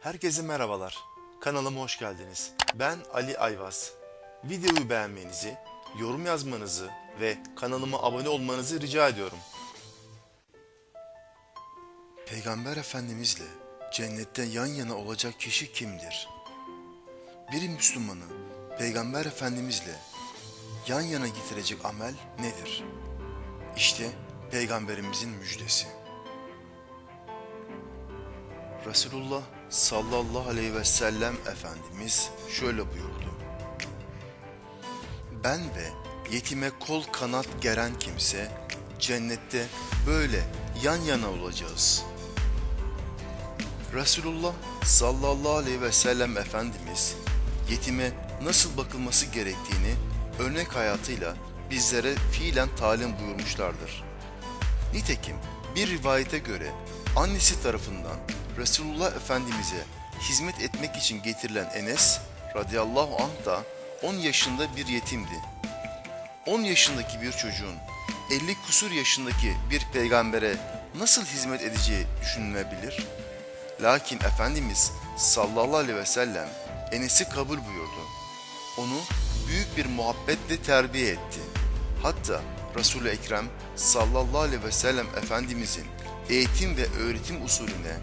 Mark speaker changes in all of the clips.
Speaker 1: Herkese merhabalar. Kanalıma hoş geldiniz. Ben Ali Ayvaz. Videoyu beğenmenizi, yorum yazmanızı ve kanalıma abone olmanızı rica ediyorum. Peygamber Efendimizle cennette yan yana olacak kişi kimdir? Bir Müslümanı Peygamber Efendimizle yan yana getirecek amel nedir? İşte Peygamberimizin müjdesi. Resulullah sallallahu aleyhi ve sellem Efendimiz şöyle buyurdu. Ben ve yetime kol kanat geren kimse cennette böyle yan yana olacağız. Resulullah sallallahu aleyhi ve sellem Efendimiz yetime nasıl bakılması gerektiğini örnek hayatıyla bizlere fiilen talim buyurmuşlardır. Nitekim bir rivayete göre annesi tarafından Resulullah Efendimiz'e hizmet etmek için getirilen Enes radıyallahu anh da 10 yaşında bir yetimdi. 10 yaşındaki bir çocuğun 50 kusur yaşındaki bir peygambere nasıl hizmet edeceği düşünülebilir? Lakin Efendimiz sallallahu aleyhi ve sellem Enes'i kabul buyurdu. Onu büyük bir muhabbetle terbiye etti. Hatta Resul-i Ekrem sallallahu aleyhi ve sellem Efendimizin eğitim ve öğretim usulüne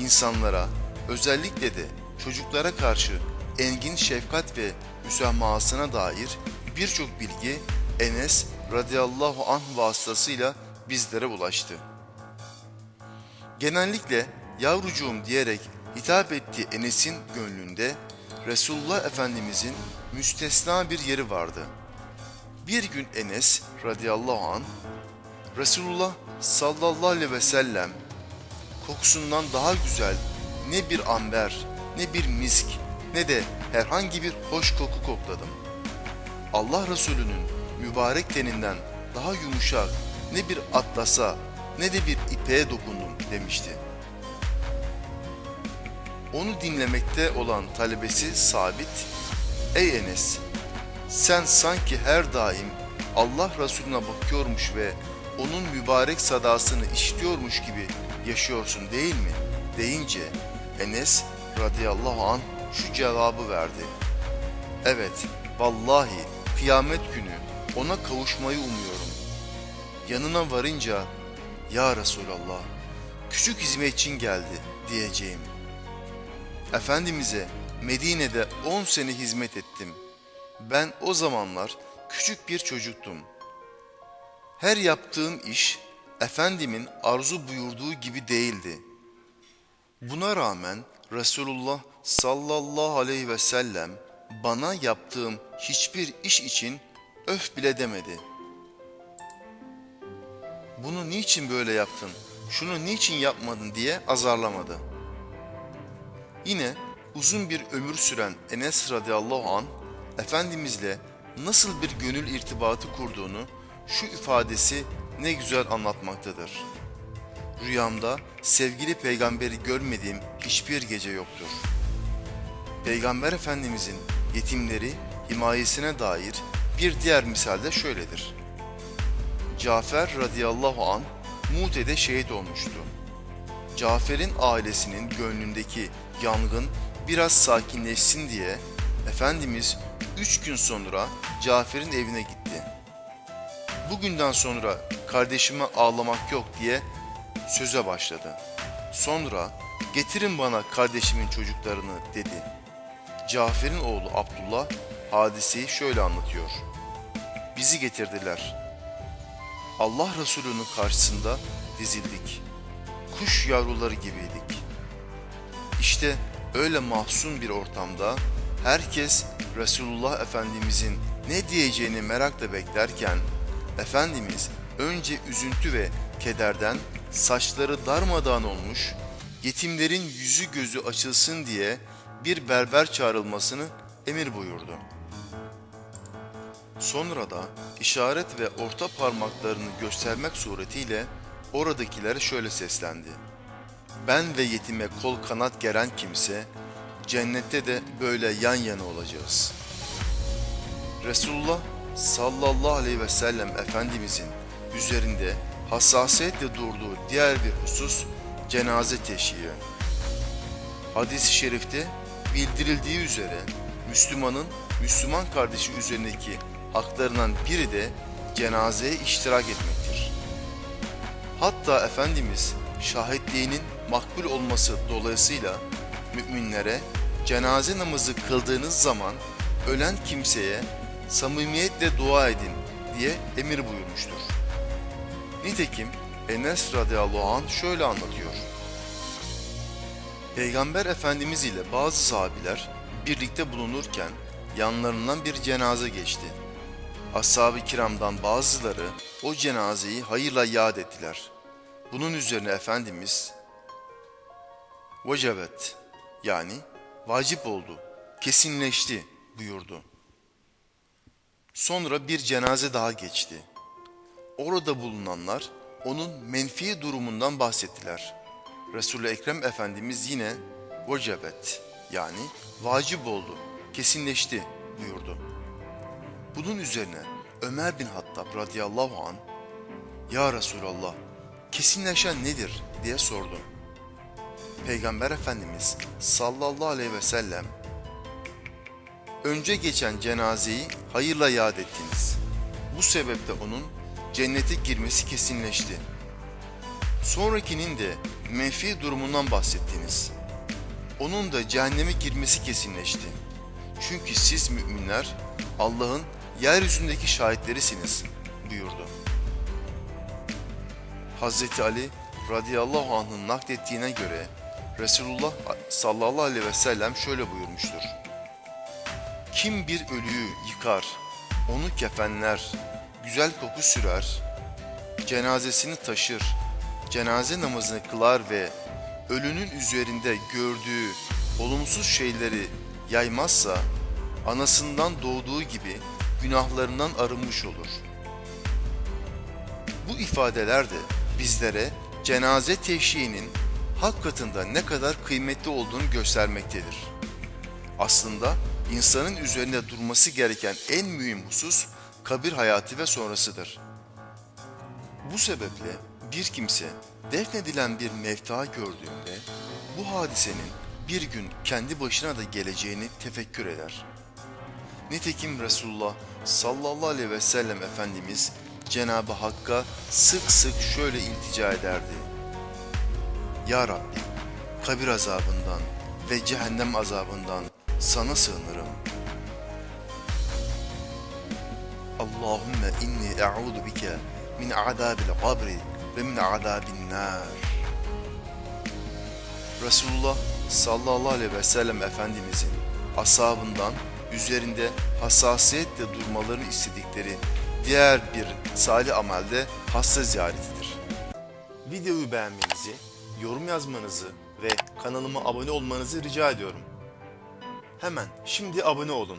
Speaker 1: insanlara özellikle de çocuklara karşı engin şefkat ve müsamahasına dair birçok bilgi Enes radıyallahu anh vasıtasıyla bizlere ulaştı. Genellikle yavrucuğum diyerek hitap ettiği Enes'in gönlünde Resulullah Efendimizin müstesna bir yeri vardı. Bir gün Enes radıyallahu an Resulullah sallallahu aleyhi ve sellem kokusundan daha güzel ne bir amber, ne bir misk, ne de herhangi bir hoş koku kokladım. Allah Resulü'nün mübarek teninden daha yumuşak ne bir atlasa ne de bir ipeğe dokundum demişti. Onu dinlemekte olan talebesi Sabit, Ey Enes, sen sanki her daim Allah Resulüne bakıyormuş ve onun mübarek sadasını işitiyormuş gibi yaşıyorsun değil mi? deyince Enes radıyallahu an şu cevabı verdi. Evet, vallahi kıyamet günü ona kavuşmayı umuyorum. Yanına varınca, Ya Resulallah, küçük hizmetçin geldi diyeceğim. Efendimiz'e Medine'de 10 sene hizmet ettim. Ben o zamanlar küçük bir çocuktum. Her yaptığım iş Efendimin arzu buyurduğu gibi değildi. Buna rağmen Resulullah sallallahu aleyhi ve sellem bana yaptığım hiçbir iş için öf bile demedi. Bunu niçin böyle yaptın, şunu niçin yapmadın diye azarlamadı. Yine uzun bir ömür süren Enes radıyallahu an Efendimizle nasıl bir gönül irtibatı kurduğunu şu ifadesi ne güzel anlatmaktadır. Rüyamda sevgili peygamberi görmediğim hiçbir gece yoktur. Peygamber Efendimizin yetimleri himayesine dair bir diğer misalde şöyledir. Cafer radıyallahu an Mute'de şehit olmuştu. Cafer'in ailesinin gönlündeki yangın biraz sakinleşsin diye Efendimiz üç gün sonra Cafer'in evine gitti. Bugünden sonra kardeşime ağlamak yok diye söze başladı. Sonra getirin bana kardeşimin çocuklarını dedi. Cafer'in oğlu Abdullah hadiseyi şöyle anlatıyor. Bizi getirdiler. Allah Resulü'nün karşısında dizildik. Kuş yavruları gibiydik. İşte öyle mahzun bir ortamda herkes Resulullah Efendimizin ne diyeceğini merakla beklerken Efendimiz önce üzüntü ve kederden saçları darmadağın olmuş, yetimlerin yüzü gözü açılsın diye bir berber çağrılmasını emir buyurdu. Sonra da işaret ve orta parmaklarını göstermek suretiyle oradakilere şöyle seslendi. Ben ve yetime kol kanat geren kimse cennette de böyle yan yana olacağız. Resulullah sallallahu aleyhi ve sellem Efendimizin üzerinde hassasiyetle durduğu diğer bir husus cenaze teşhiği. Hadis-i şerifte bildirildiği üzere Müslümanın Müslüman kardeşi üzerindeki haklarından biri de cenazeye iştirak etmektir. Hatta Efendimiz şahitliğinin makbul olması dolayısıyla müminlere cenaze namazı kıldığınız zaman ölen kimseye samimiyetle dua edin diye emir buyurmuştur. Nitekim Enes radıyallahu anh şöyle anlatıyor. Peygamber Efendimiz ile bazı sahabiler birlikte bulunurken yanlarından bir cenaze geçti. Ashab-ı kiramdan bazıları o cenazeyi hayırla yad ettiler. Bunun üzerine Efendimiz vecebet yani vacip oldu, kesinleşti buyurdu. Sonra bir cenaze daha geçti. Orada bulunanlar onun menfi durumundan bahsettiler. Resul-i Ekrem Efendimiz yine vecebet yani vacip oldu, kesinleşti buyurdu. Bunun üzerine Ömer bin Hattab radıyallahu an Ya Resulallah kesinleşen nedir diye sordu. Peygamber Efendimiz sallallahu aleyhi ve sellem önce geçen cenazeyi hayırla yad ettiniz. Bu sebeple onun cennete girmesi kesinleşti. Sonrakinin de menfi durumundan bahsettiniz. Onun da cehenneme girmesi kesinleşti. Çünkü siz müminler Allah'ın yeryüzündeki şahitlerisiniz buyurdu. Hazreti Ali radıyallahu anh'ın naklettiğine göre Resulullah sallallahu aleyhi ve sellem şöyle buyurmuştur. Kim bir ölüyü yıkar, onu kefenler, güzel koku sürer, cenazesini taşır, cenaze namazını kılar ve ölünün üzerinde gördüğü olumsuz şeyleri yaymazsa, anasından doğduğu gibi günahlarından arınmış olur. Bu ifadeler de bizlere cenaze teşhiğinin hak katında ne kadar kıymetli olduğunu göstermektedir. Aslında insanın üzerinde durması gereken en mühim husus kabir hayatı ve sonrasıdır. Bu sebeple bir kimse defnedilen bir mevta gördüğünde bu hadisenin bir gün kendi başına da geleceğini tefekkür eder. Nitekim Resulullah sallallahu aleyhi ve sellem Efendimiz Cenab-ı Hakk'a sık sık şöyle iltica ederdi. Ya Rabbi, kabir azabından ve cehennem azabından sana sığınırım. Allahümme inni e'udu bike min adabil kabri ve min adabin nar. Resulullah sallallahu aleyhi ve sellem Efendimizin ashabından üzerinde hassasiyetle durmalarını istedikleri diğer bir salih amelde hasta ziyaretidir. Videoyu beğenmenizi, yorum yazmanızı ve kanalıma abone olmanızı rica ediyorum. Hemen şimdi abone olun.